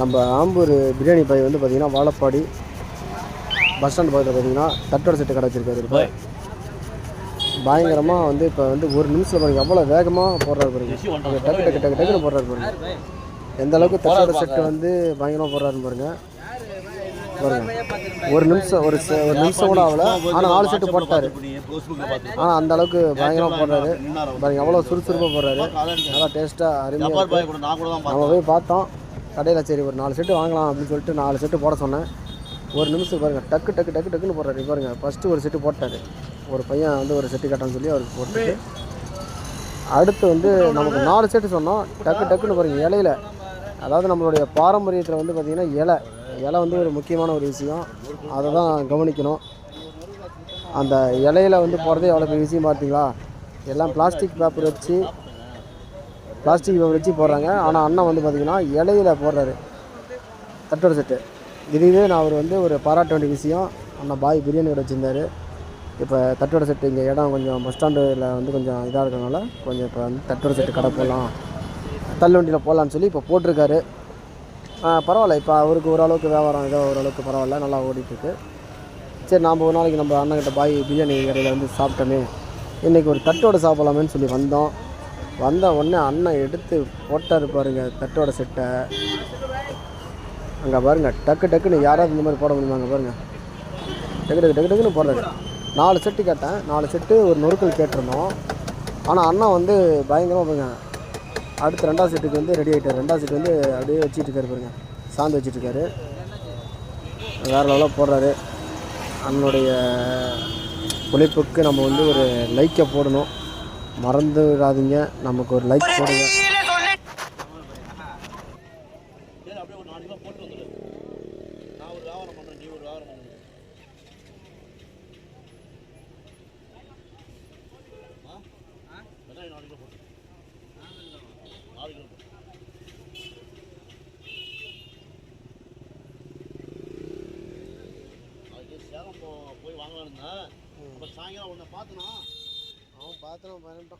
நம்ம ஆம்பூர் பிரியாணி பாய் வந்து பார்த்தீங்கன்னா வாழப்பாடி பஸ் ஸ்டாண்ட் பக்கத்தில் பார்த்தீங்கன்னா தட்டோட செட்டு கடை வச்சிருக்காரு இப்போ பயங்கரமாக வந்து இப்போ வந்து ஒரு நிமிஷத்தில் பாருங்க எவ்வளோ வேகமாக போடுறாரு பாருங்க. டக்கு டக்கு டக்கு டக்குன்னு போடுறாரு பாருங்க. எந்த அளவுக்கு தட்டோட செட்டு வந்து பயங்கரமாக போடுறாருன்னு பாருங்க. பாருங்க. ஒரு நிமிஷம் ஒரு ஒரு நிமிஷம் கூட ஆகல. ஆனால் நாலு செட்டு போட்டாரு. ஆனால் அந்த அளவுக்கு பயங்கரமாக போடுறாரு. பாருங்க எவ்வளோ சுறுசுறுப்பாக போடுறாரு. நல்லா டேஸ்ட்டாக அருமையாக. நம்ம போய் பார்த்தோம். கடையில் சரி ஒரு நாலு செட்டு வாங்கலாம் அப்படின்னு சொல்லிட்டு நாலு செட்டு போட சொன்னேன். ஒரு நிமிஷம் பாருங்கள் டக்கு டக்கு டக்கு டக்குன்னு போடுறாரு. பாருங்கள் பாருங்க. ஃபஸ்ட்டு ஒரு செட்டு போட்டார். ஒரு பையன் வந்து ஒரு செட்டு கட்டான்னு சொல்லி அவருக்கு போட்டு அடுத்து வந்து நமக்கு நாலு செட்டு சொன்னோம். டக்கு டக்குன்னு பாருங்கள் இலையில அதாவது நம்மளுடைய பாரம்பரியத்தில் வந்து பார்த்திங்கன்னா இலை இலை வந்து ஒரு முக்கியமான ஒரு விஷயம். அதை தான் கவனிக்கணும். அந்த இலையில வந்து போகிறதே எவ்வளோ பெரிய விஷயம் பார்த்தீங்களா எல்லாம் பிளாஸ்டிக் பேப்பர் வச்சு பிளாஸ்டிக் பேப்பர் வச்சு போடுறாங்க. ஆனால் அண்ணன் வந்து பார்த்திங்கன்னா இலையில போடுறாரு. தட்டோட செட்டு இதுவே நான் அவர் வந்து ஒரு பாராட்ட வேண்டிய விஷயம். அண்ணன் பாய் பிரியாணி கடை வச்சுருந்தார். இப்போ தட்டோட செட்டு இங்கே இடம் கொஞ்சம் பஸ் ஸ்டாண்டில் வந்து கொஞ்சம் இதாக இருக்கிறனால கொஞ்சம் இப்போ வந்து தட்டோட செட்டு கடை போடலாம் தள்ளு வண்டியில் போடலான்னு சொல்லி இப்போ போட்டிருக்காரு. பரவாயில்ல. இப்போ அவருக்கு ஓரளவுக்கு வியாபாரம் ஏதோ ஓரளவுக்கு பரவாயில்ல. நல்லா ஓடிட்டுருக்கு. சரி நாம் ஒரு நாளைக்கு நம்ம அண்ணன்கிட்ட பாய் பிரியாணி கடையில் வந்து சாப்பிட்டோமே. இன்றைக்கி ஒரு தட்டோட சாப்பிட்லாமேன்னு சொல்லி வந்தோம். வந்த உடனே அண்ணன் எடுத்து போட்டார் பாருங்கள் தட்டோட செட்டை. அங்கே பாருங்கள் டக்கு டக்குன்னு யாராவது இந்த மாதிரி போட முடியுமா அங்கே பாருங்கள் டக்கு டக்கு டக்கு டக்குன்னு போடுறாரு. நாலு செட்டு கேட்டேன். நாலு செட்டு ஒரு நொறுக்கல் கேட்டிருந்தோம். ஆனால் அண்ணா வந்து பயங்கரமாக பாருங்க அடுத்து ரெண்டாவது செட்டுக்கு வந்து ரெடி ஆகிட்டார் ரெண்டாவது செட்டு வந்து அப்படியே வச்சிட்டு இருக்காரு பாருங்க. சாந்து வச்சுட்டு இருக்காரு. வேறு லெவலாக போடுறாரு. அண்ணனுடைய உழைப்புக்கு நம்ம வந்து ஒரு லைக்கை போடணும். மறந்துடாதீங்க. நமக்கு ஒரு லைக் போடுங்க. போய் வாங்கலான்னு இப்போ சாயங்காலம் ஒன்று பார்த்தனா? அவன் பார்த்து நம்ம